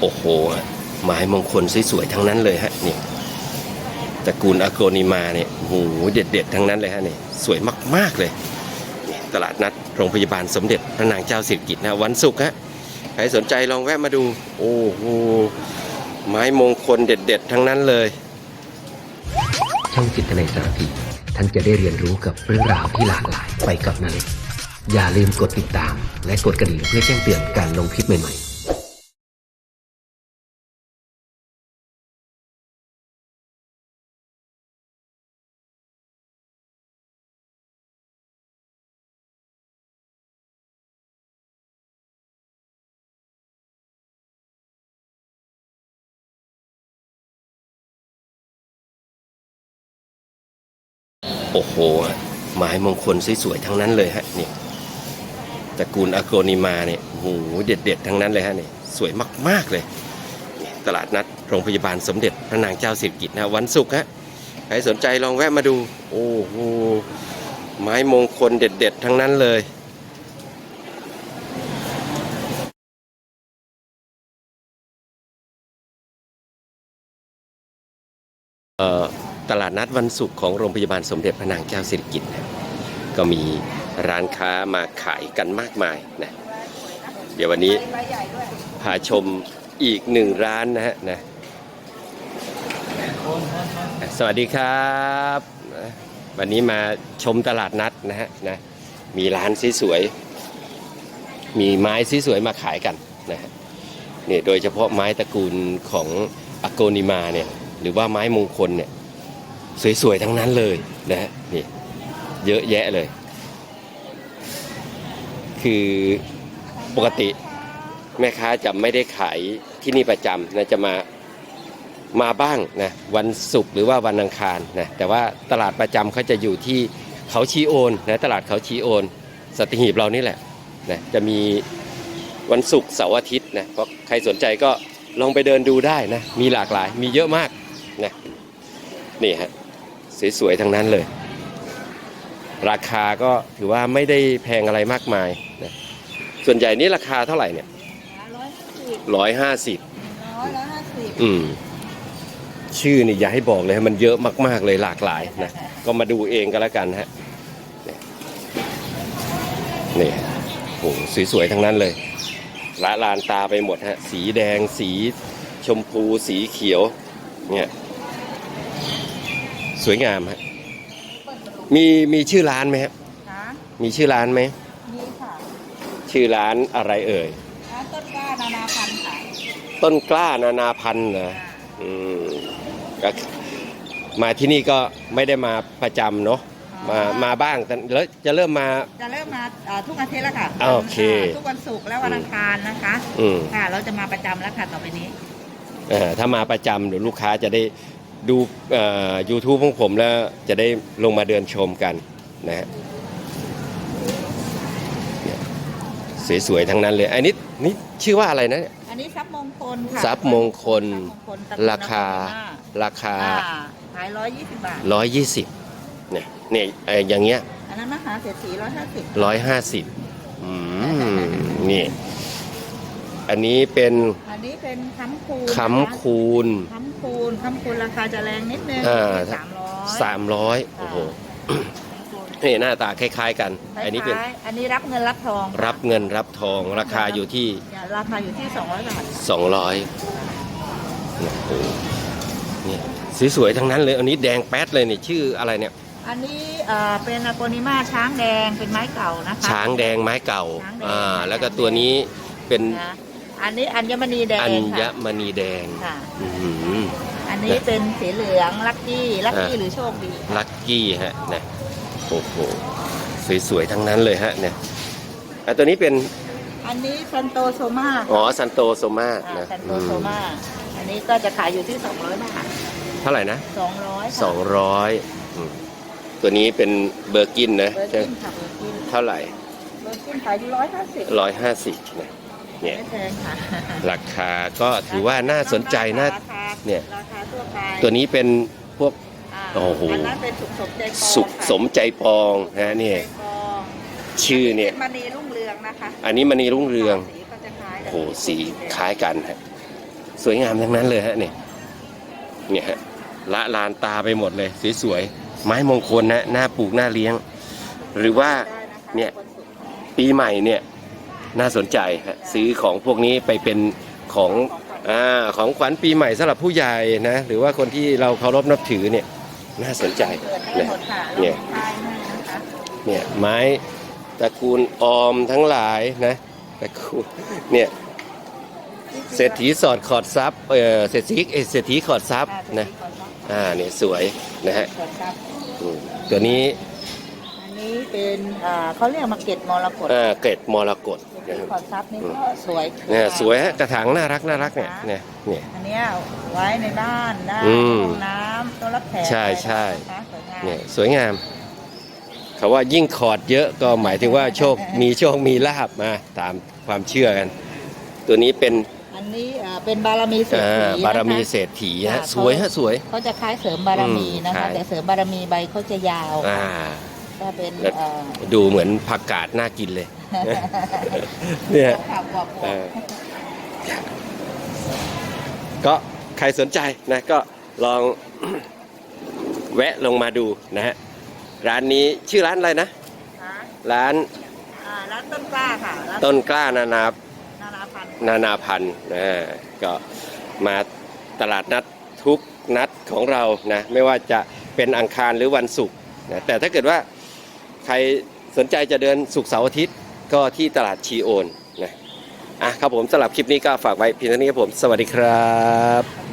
โอ้โหไม้มงคลสวยๆทั้งนั้นเลยฮะนี่ตระกูลอโกนิมาเนี่ยโอ้โหเด็ดๆทั้งนั้นเลยฮะนี่สวยมากๆเลย ตลาดนัดโรงพยาบาลสมเด็จพระนางเจ้าสิริกิติ์นะวันศุกร์ฮะใครสนใจลองแวะมาดู โอ้โหไม้มงคลเด็ด ๆ ทั้งนั้นเลยช่องจิตในสารพีท่านจะได้เรียนรู้กับเรื่องราวที่หลากหลายไปกับนาเล็กอย่าลืมกดติดตาม และกดกระดิ่งเพื่อแจ้งเตือนการลงคลิปใหม่ๆ โอ้โหไม้มงคลสวยๆทั้งนั้นเลยฮะนี่ตระกูลอโกนิมาเนี่ยโอ้โหเด็ดๆทั้งนั้นเลยฮะนี่สวยมากๆเลยตลาดนัดโรงพยาบาลสมเด็จพระนางเจ้าสิริกิติ์นะวันศุกร์ฮะใครสนใจลองแวะมาดู โอ้โหไม้มงคลเด็ดๆ ทั้งนั้นเลยเอ่อ ตลาดนัดวันศุกร์ของโรงพยาบาลสมเด็จพระนางเจ้าสิริกิติ์นะก็มีร้านค้ามาขายกันมากมายนะเดี๋ยววันนี้พาชมอีกหนึ่งร้านนะฮะนะสวัสดีครับ วันนี้มาชมตลาดนัดนะฮะนะมีร้านสวยๆมีไม้สวยๆมาขายกันนะฮะนี่โดยเฉพาะไม้ตระกูลของอโกนิมาเนี่ยหรือว่าไม้มงคลเนี่ย สวยๆทั้งนั้นเลยนะฮะนี่เยอะแยะเลย คือปกติแม่ค้าจะไม่ได้ขายที่นี่ประจำนะจะมามาบ้างนะวันศุกร์หรือว่าวันอังคารนะแต่ว่าตลาดประจำเขาจะอยู่ที่เขาชีโอนนะตลาดเขาชีโอน สติหีบเรานี่แหละนะจะมีวันศุกร์เสาร์อาทิตย์นะเพราะใครสนใจก็ลองไปเดินดูได้นะมีหลากหลายมีเยอะมากนะนี่ฮะ สวยๆทั้งนั้นเลย ราคาก็ถือว่าไม่ได้แพงอะไรมากมายนะส่วนใหญ่นี่ราคาเท่าไหร่เนี่ยร้อยสิบร้อยห้าสิบร้อยร้อยห้าสิบอืมชื่อนี่อย่าให้บอกเลยฮะมันเยอะมากๆเลยหลากหลายนะก็มาดูเองก็แล้วกันฮะเนี่ยนี่โหสวยๆทั้งนั้นเลยละลานตาไปหมดฮะ สีแดงสีชมพูสีเขียว เนี่ย สวยงามฮะมีมีชื่อร้านไหมฮะนะมีชื่อร้านไหมนี่ค่ะชื่อร้านอะไรเอ่ย ร้านต้นกล้านานาพันธุ์ค่ะต้นกล้านานาพันธุ์นะอืมก็มาที่นี่ก็ไม่ได้มาประจำเนาะมามาบ้างแต่แล้วจะเริ่มมา จะเริ่มมาเอ่อทุกอาทิตย์แล้วค่ะโอเคาทุกวันศุกร์และวันอังคารนะคะอืม ค่ะ เราจะมาประจำแล้วค่ะต่อไปนี้ เอ่อถ้ามาประจำเดี๋ยวลูกค้าจะได้ ดูเอ่อ YouTube ของผมแล้วจะได้ลงมาเดินชมกันนะฮะเนี่ยสวยๆ ทั้งนั้นเลย อันนี้นี่ชื่อว่าอะไรนะเนี่ยอันนี้ทรัพย์มงคลค่ะทรัพย์มงคลทรัพย์มงคลตะกุลราคา ราคาอ่าขายร้อยยี่สิบบาทร้อยยี่สิบเนี่ยเนี่ยเอ่ออย่างเงี้ยอันนั้นมหาเศรษฐีร้อยห้าสิบร้อยห้าสิบอืมนี่ อันนี้เป็นอันนี้เป็นค้ำคูณค้ำคูณค้ำคูณค้ำคูณราคาจะแรงนิดนึงอ่าสามร้อยสามร้อยโอ้โหนี่หน้าตาคล้าย ๆ กัน อันนี้เป็นคล้ายๆอันนี้รับเงินรับทอง รับเงินรับทองราคาอยู่ที่เนี่ยราคาอยู่ที่สองร้อยบาทสองร้อยโอ้โหเนี่ยสวยๆทั้งนั้นเลย อันนี้แดงแป๊ดเลยนี่ชื่ออะไรเนี่ย อันนี้เอ่อเป็นอโกนิมาช้างแดงเป็นไม้เก่านะคะช้างแดงไม้เก่าช้างแดงอ่าแล้วก็ตัวนี้เป็นนะ อันนี้อัญมณีแดงอัญค่ะมณีแดงค่ะ อื้อหือ อันนี้เป็นสีเหลืองลัคกี้ลัคกี้อ่าหรือโชคดีลักกี้ฮะนะโอ้โหสวยๆทั้งนั้นเลยฮะเนี่ยอะตัวนี้เป็นอันนี้ซันโตโซมาอ๋อซันโตโซมาอ่านะซันโตอืมโซมาอันนี้ก็จะขายอยู่ที่ 200บาทเท่าไหร่นะ200สองร้อยตัวนี้เป็นเบอร์กินนะเบอร์กินค่ะเบอร์กินเท่าไหร่เบอร์กินขายอยู่150 ร้อยห้าสิบนะ เนี่ยไม่แพงค่ะราคาก็ถือว่าน่าสนใจนะราคาเนี่ย ราคาทั่วไปตัวนี้เป็นพวกาโอ้โหอันนั้นเป็นสุขสมใจปองสุขค่ะสมใจปองนะเนี่ยใจปองชื่อเนี่ย มณีรุ่งเรืองนะคะอันนี้มณีรุ่งเรือง สีก็จะคล้ายกันโอ้โหสีคล้ายกันฮะสวยงามทั้งนั้นเลยฮะเนี่ยเนี่ยฮะละลานตาไปหมดเลยสวยๆไม้มงคลนะน่าปลูกน่าเลี้ยง หรือว่าเนี่ยปีใหม่เนี่ย น่าสนใจฮะซื้อของพวกนี้ไปเป็นของอ่าของขวัญปีใหม่สำหรับผู้ใหญ่นะหรือว่าคนที่เราเคารพนับถือเนี่ยน่าสนใจเปิดให้หมดค่ะเนี่ยลงท้ายให้นะคะเนี่ยไม้ตระกูลออมทั้งหลายนะตระกูลเนี่ยเศรษฐีสอดขอดซับเออเศรษฐีเอ่อเศรษฐีขอดซับนะอ่าเนี่ยสวยนะฮะขอดซับอืมตัวนี้อันนี้เป็นอ่าเขาเรียกมาเก็ตมรกตอ่าเกร็ดมรกต นะครับขอดซับนี่ก็สวยเนี่ยสวยฮะกระถางน่ารักน่ารักเนี่ยเนี่ยเนี่ยอันเนี้ยไว้ในบ้านได้อืมห้องน้ำตัวรับแขกใช่ใช่นะคะสวยงามเนี่ยสวยงามเขาว่ายิ่งขอดเยอะก็หมายถึงว่าโชคมีโชคมีลาบมาตามความเชื่อกัน ตัวนี้เป็นอันนี้อ่าเป็นบารมีเศรษอ่าฐีนะคะบารมีเศรษฐีฮะค่ะสวยฮะสวยเขาจะคล้ายเสริมบารมีนะอืมคะคล้ายแต่เสริมบารมีใบเขาจะยาวอ่าก็เป็นแล้วเอ่อดูเหมือนผักกาดน่ากินเลย เนี่ยข่าวบอกเออก็ใครสนใจนะก็ลองแวะลงมาดูนะฮะร้านนี้ชื่อร้านอะไรนะค่ะร้านอ่าร้านต้นกล้าค่ะร้านต้นกล้านานานานาพันธุ์นานาพันธุ์นะก็มาตลาดนัดทุกนัดของเรานะไม่ว่าจะเป็นอังคารหรือวันศุกร์นะแต่ถ้าเกิดว่าใครสนใจจะเดินศุกร์เสาร์อาทิตย์ ก็ที่ตลาดชีโอนนะอะครับผมสำหรับคลิปนี้ก็ฝากไว้เพียงเท่านี้ครับผม สวัสดีครับ